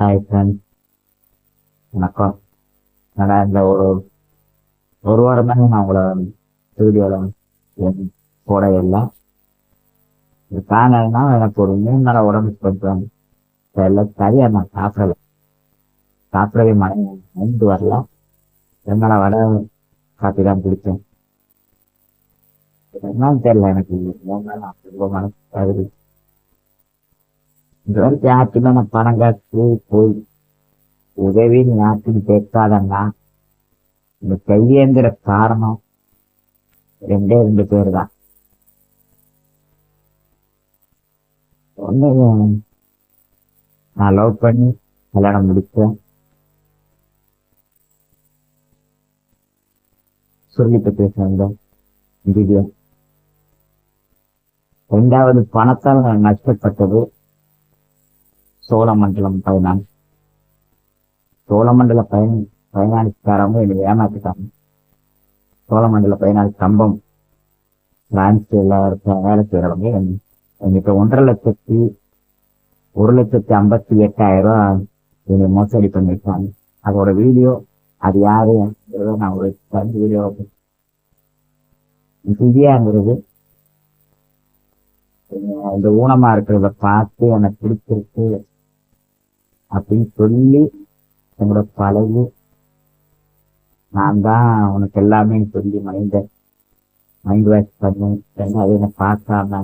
Hi friends வணக்கம். நான் இந்த ஒரு ஒரு வாரம் தாங்க நான் உங்களை வீடியோவில் போட இல்லை. இது காரணம்னா எனக்கு ஒரு மூணு நாள் உடம்பு கொஞ்சம் எல்லாம் சரியாக நான் சாப்பிடல. சாப்பிடவே மழை மைண்டு வரல. என்னால் வடை காப்பி தான் பிடிச்சேன் என்னன்னு தெரியல எனக்கு. மூணு நாள் நான் ரொம்ப மனசு இந்த இது வரைக்கும் நான் பணம் காசு போய் உதவி யாருக்கும் கேட்காதன்னா இந்த கையேந்திர காரணம் ரெண்டே ரெண்டு பேர் தான் ஒன்று நான் லவ் பண்ணி கல்யாணம் முடிச்சேன் சொல்லிட்டு பேச வந்தேன் ரெண்டாவது பணத்தால் நான் நஷ்டப்பட்டது. சோழமண்டலம் பயணம். சோழமண்டல பயண ஃபைனான்ஸ்காரங்க என்னை ஏமாத்திட்டாங்க. சோழமண்டல ஃபைனான்ஸ் கம்பம் பிரான்ச்சில் இருக்க வேலை செய்யறவங்க என்கிட்ட ஒன்றரை லட்சத்தி ஒரு லட்சத்தி ஐம்பத்தி எட்டாயிரம் ரூபா என்னை மோசடி பண்ணியிருக்காங்க. அதோட வீடியோ அது யாரு நான் ஒரு தனி வீடியோ திவ்யாங்கிறது இந்த ஊனமா இருக்கிறத பார்த்து எனக்கு பிடிச்சிருக்கு. அப்படின்னு சொல்லி என்னோட பழகு. நான் தான் உனக்கு எல்லாமே சொல்லி மைண்ட மைண்ட் வாஷ் பண்ணேன் அது என்ன பார்க்காம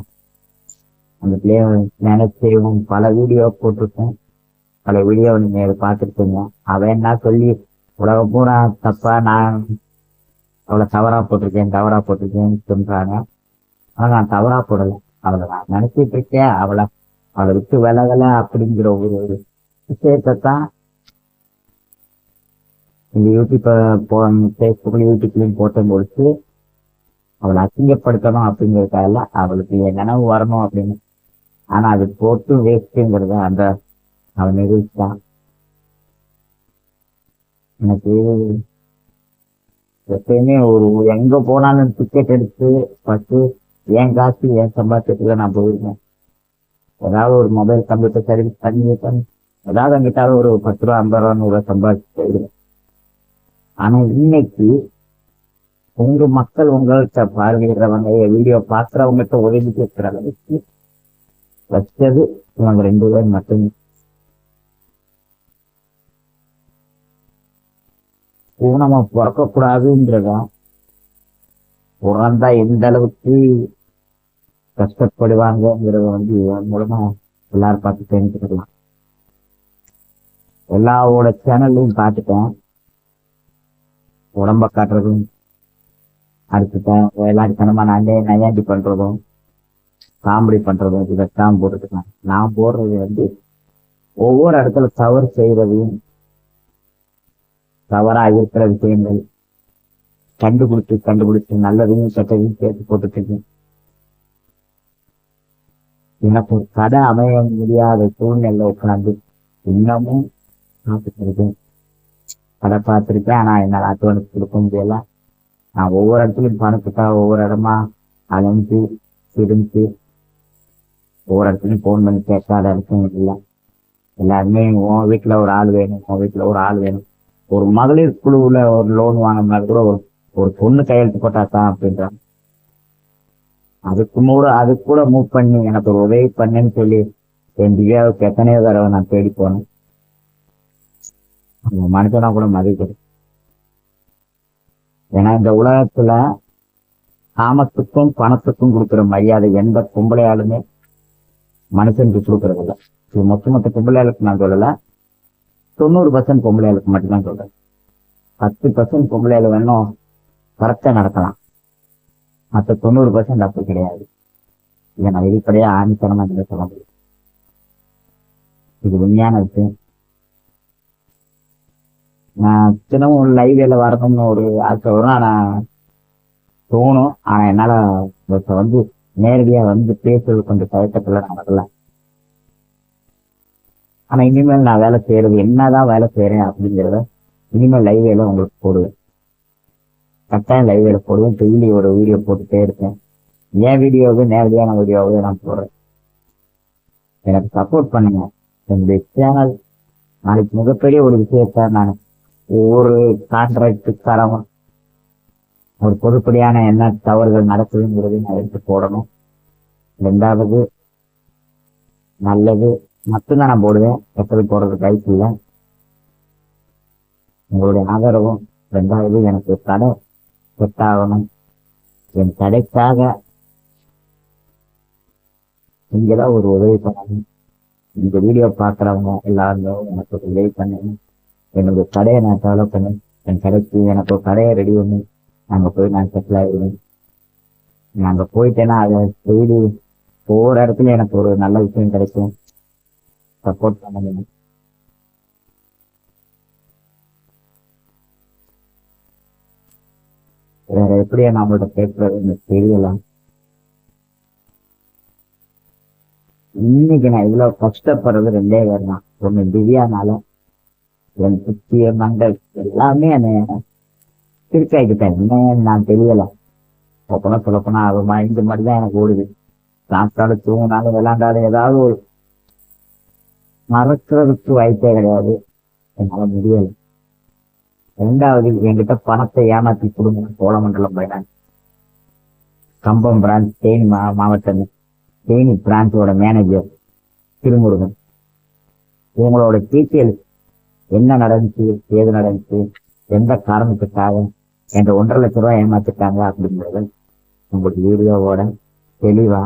அந்த பிள்ளைய நினைச்சேவும் பல வீடியோ போட்டிருக்கேன் பல வீடியோ நீங்க அதை பார்த்துருக்கீங்க அவன் என்ன சொல்லி உலகம் பூரா தப்பா நான் அவளை தவறா போட்டிருக்கேன் தவறா போட்டிருக்கேன்னு சொல்றாங்க. ஆனா நான் தவறா போடலை. அவளை நான் நினைச்சிட்டு இருக்கேன். அவளை அவளை விட்டு விலகல அப்படிங்கிற ஒரு விஷயத்தை இந்த யூடியூப்பை போ ஃபேஸ்புக்கில் யூடியூப்லையும் போட்டும் பொழுது அவளை அசிங்கப்படுத்தணும் அப்படிங்கிறதுக்காக அவளுக்கு என் நினைவு வரணும் அப்படின்னு. ஆனா அது போட்டு வேஸ்ட்டுங்கிறது அந்த அவன் நிரூபிச்சான் எனக்கு எப்பயுமே ஒரு எங்க போனாலும் டிக்கெட் எடுத்து ஃபஸ்ட்டு என் காசு என் சம்பாத்தியத்துல நான் போயிருக்கேன். ஏதாவது ஒரு மொபைல் கம்ப்யூட்டர் சர்வீஸ் பண்ணி பண்ணி ஏதாவது அங்கிட்டாவது ஒரு பத்து ரூபா ஐம்பது ரூபா நூறுரூவா சம்பாதிச்சு போயிருக்கேன் ஆனா இன்னைக்கு உங்க மக்கள் உங்கள்கிட்ட பார்வையிடுறவங்க வீடியோ பாக்குறவங்ககிட்ட உதவி கேட்கிற அளவுக்கு வச்சது இவங்க ரெண்டு பேர் மட்டுமே. நம்ம பிறக்கக்கூடாதுன்றதா பிறந்தா எந்த அளவுக்கு கஷ்டப்படுவாங்கங்கிறத வந்து மூலமா எல்லாரும் பார்த்து தெரிஞ்சுக்கலாம் எல்லாவோட சேனல்லையும் பார்த்துட்டேன் உடம்ப காட்டுறதும் அடுத்துட்டேன் விளையாட்டுத்தனமா நானே நையாண்டி பண்றதும் காமெடி பண்றதும் இதைத்தான் போட்டுருக்கேன் நான் போடுறது வந்து ஒவ்வொரு இடத்துல தவறு செய்யறதையும் தவறா இருக்கிற விஷயங்கள் கண்டுபிடிச்சு கண்டுபிடிச்சு நல்லதையும் கெட்டதையும் சேர்த்து போட்டுட்டு எனக்கு ஒரு கடை அமைய முடியாத சூழ்நிலை உட்காந்து இன்னமும் பார்த்துருக்கேன் படம் கடை பார்த்துருக்கேன் ஆனால் என்னால் அட்வான்ஸ் கொடுக்க முடியல. நான் ஒவ்வொரு இடத்துலையும் பணத்துக்காக ஒவ்வொரு இடமா அலைஞ்சு சிரிஞ்சு ஒவ்வொரு இடத்துலையும் ஃபோன் பண்ணி கேட்காத இடத்தும் இல்லை. எல்லாருமே உன் வீட்டில் ஒரு ஆள் வேணும் உன் வீட்டில் ஒரு ஆள் வேணும். ஒரு மகளிர் குழுவில் ஒரு லோன் வாங்கினா கூட ஒரு ஒரு பொண்ணு கையெழுத்து போட்டா தான் அப்படின்றாங்க. அதுக்கு கூட அது கூட மூவ் பண்ணி எனக்கு ஒரு உதவி பண்ணுன்னு சொல்லி என் திவ்யாவுக்கு எத்தனையோ தடவை நான் தேடி போனேன். அந்த மனுஷனா கூட மதிக்கிறது ஏன்னா இந்த உலகத்துல காமத்துக்கும் பணத்துக்கும் கொடுக்குற மரியாதை எந்த பொம்பளையாலுமே மனுஷனுக்கு கொடுக்கறது இல்லை இது மொத்த மொத்த பொம்பளையாளுக்கு நான் சொல்லல. தொண்ணூறு பர்சன்ட் பொம்பளையாளுக்கு மட்டும்தான் சொல்றேன். பத்து பர்சன்ட் பொம்பளையாளு வேணும் கரெக்டா நடக்கலாம். மற்ற தொண்ணூறு பர்சன்ட் அப்படி கிடையாது. இதை நான் வெளிப்படையா ஆணித்தனமா சொல்ல முடியும் இது உண்மையான விஷயம். நான் தினமும் லைவ்ல வரணும்னு ஒரு ஆசை வரும். ஆனால் தோணும். ஆனால் என்னால் இப்போ வந்து நேரடியாக வந்து பேசுறது கொஞ்சம் தயக்கத்தில் நான் வரல. இனிமேல் நான் வேலை செய்யறது என்னதான் வேலை செய்யறேன் அப்படிங்கிறத இனிமேல் லைவ்ல உங்களுக்கு போடுவேன். கட்டாயம் லைவ்ல போடுவேன். டெய்லி ஒரு வீடியோ போட்டுட்டே இருக்கேன் என் வீடியோவே நேரடியான வீடியோவே நான் போடுறேன். எனக்கு சப்போர்ட் பண்ணுங்க. என்னுடைய சேனல் நாளைக்கு மிகப்பெரிய ஒரு விஷயத்த நான் ஒவ்வொரு கான்ட்ராக்டுக்காரவும் ஒரு பொதுப்படியான என்ன தவறுகள் நடக்குதுங்கிறது நான் எடுத்து போடணும். ரெண்டாவது நல்லது மட்டும்தான் நான் போடுவேன். எப்படி போடுறது கைக்கு இல்லை. உங்களுடைய ஆதரவும். ரெண்டாவது எனக்கு கடை செட் ஆகணும் என் கடைக்காக நீங்கதான் ஒரு உதவி பண்ணணும். இந்த வீடியோ பார்க்குறவங்க எல்லாருமே எனக்கு ஒரு உதவி பண்ணணும் என்னோட கடையை நான் டெவலப் பண்ணி என் கடைக்கு எனக்கு ஒரு கடையை ரெடி பண்ணி அங்கே போய் நான் செட்டில் ஆகிடுவேன் நாங்கள் போயிட்டேன்னா அதை டெய்லி ஒவ்வொரு இடத்துல எனக்கு ஒரு நல்ல விஷயம் கிடைக்கும். சப்போர்ட் பண்ணுங்க. வேற எப்படி நம்மள்ட்ட கேட்கறது? எனக்கு தெரியல. இன்னைக்கு நான் இவ்வளவு கஷ்டப்படுறது ரெண்டே பேர் தான் ஒன்று திவ்யானால என் புத்திய மண்டல் எல்லாமே என்ன திருக்காய்க்கிட்டேன் என்ன நான் தெரியல. சொப்பனா சொல்லப்போனா அது மைண்டு மட்டும் தான் எனக்கு ஓடுது. சாப்பிட்டாலும் தூங்கினாலும் விளாண்டாலும் ஏதாவது ஒரு மறக்கிறதுக்கு வாய்ப்பே கிடையாது. என்னால முடியல. ரெண்டாவது என்கிட்ட பணத்தை ஏமாத்தி கொடுங்க. சோழமண்டலம் போயிட்டாங்க. கம்பம் பிரான்ச் தேனி மா மாவட்டம். தேனி பிரான்ச்சோட மேனேஜர் திருமுருகன். இவங்களோட டீட்டெயில்ஸ் என்ன நடந்துச்சு ஏது நடந்துச்சு எந்த காரணத்துக்காக என்ற ஒன்றரை லட்ச ரூபாய் ஏமாத்திட்டாங்க அப்படிங்கிறது உங்களுக்கு வீடியோவோட தெளிவா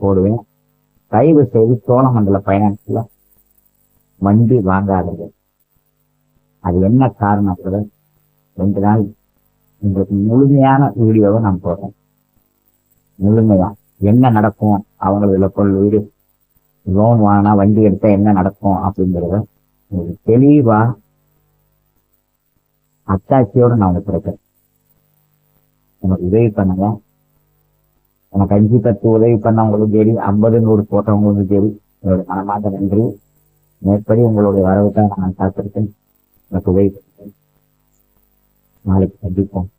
போடுவேன். தயவு செய்து சோழமண்டல பைனான்ஸ்ல வண்டி வாங்காதது அது என்ன காரணத்துல ரெண்டு நாள் உங்களுக்கு முழுமையான வீடியோவை நான் போடுறேன். முழுமையா. என்ன நடக்கும் அவங்கள பொருள் வீடு லோன் வாங்கினா வண்டி எடுத்தா என்ன நடக்கும் அப்படிங்கிறத ஒரு தெளிவா அத்தாட்சியோட நான் உங்களுக்கு கொடுக்குறேன் எனக்கு உதவி பண்ணுங்க. எனக்கு அஞ்சு பத்து உதவி பண்ணவங்களும் சரி ஐம்பது நூறு போட்டவங்களும் சரி என்னோட மனமாக நன்றி. மேற்படி உங்களுடைய வரவுக்காக நான் காத்திருக்கேன். எனக்கு உதவி பண்ணுங்க. நாளைக்கு சந்திப்போம்.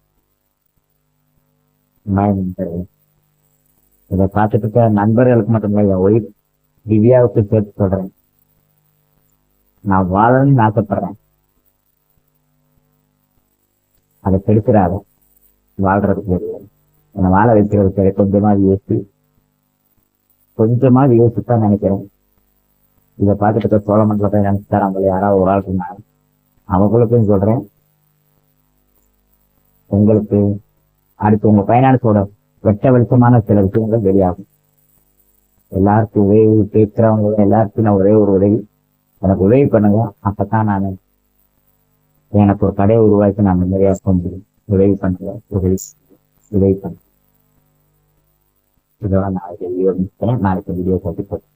இதை பார்த்துட்டு இருக்க நண்பர்களுக்கு மட்டும் இல்லை என் ஒய்ஃப் திவ்யாவுக்கு சேர்த்து சொல்றேன். நான் வாழணும்னு ஆசைப்படுறேன். அதை கெடுத்துறாத. வாழ்றதுக்கு என்னை வாழ வைக்கிறதுக்கு கொஞ்சமாவது யோசி. கொஞ்சமாவது யோசித்தான் நினைக்கிறேன். இதை பார்த்துட்டு இருக்க சோழமண்டலத்தை நினைச்சுட்டா யாராவது ஒரு ஆள் இருந்தாங்க அவங்களுக்கும் சொல்றேன். உங்களுக்கு அடுத்து உங்க பைனான்ஸோட வெட்ட வெளிச்சமான சில விஷயங்கள் வெளியாகும். எல்லாருக்கும் உதவி கேட்கிறவங்களும் எல்லாருக்கும் நான் ஒரே ஒரு உதவி. எனக்கு உதவி பண்ணுங்க. அப்பதான் நான் எனக்கு ஒரு கடையை உருவாக்கி நான் நிறையா முடியும் உதவி பண்ணுங்க உதவி உதவி பண்ணுங்க இதெல்லாம் நாளைக்கு வீடியோ முடிக்கிறேன் நாளைக்கு வீடியோ போட்டு போட்டு